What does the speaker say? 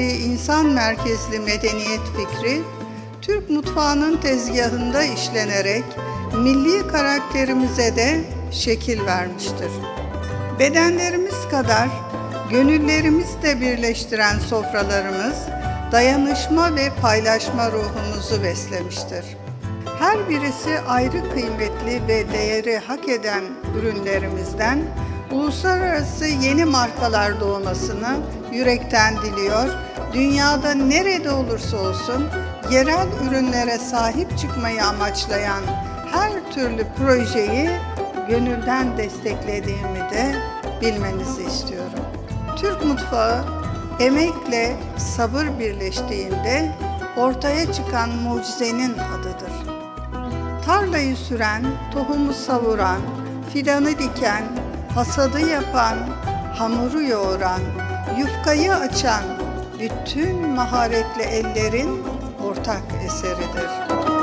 insan merkezli medeniyet fikri, Türk mutfağının tezgahında işlenerek milli karakterimize de şekil vermiştir. Bedenlerimiz kadar gönüllerimizi de birleştiren sofralarımız, dayanışma ve paylaşma ruhumuzu beslemiştir. Her birisi ayrı kıymetli ve değeri hak eden ürünlerimizden uluslararası yeni markalar doğmasını yürekten diliyor. Dünyada nerede olursa olsun yerel ürünlere sahip çıkmayı amaçlayan her türlü projeyi gönülden desteklediğimi de bilmenizi istiyorum. Türk mutfağı emekle sabır birleştiğinde ortaya çıkan mucizenin adıdır. Tarlayı süren, tohumu savuran, fidanı diken, hasadı yapan, hamuru yoğuran, yufkayı açan bütün maharetli ellerin ortak eseridir.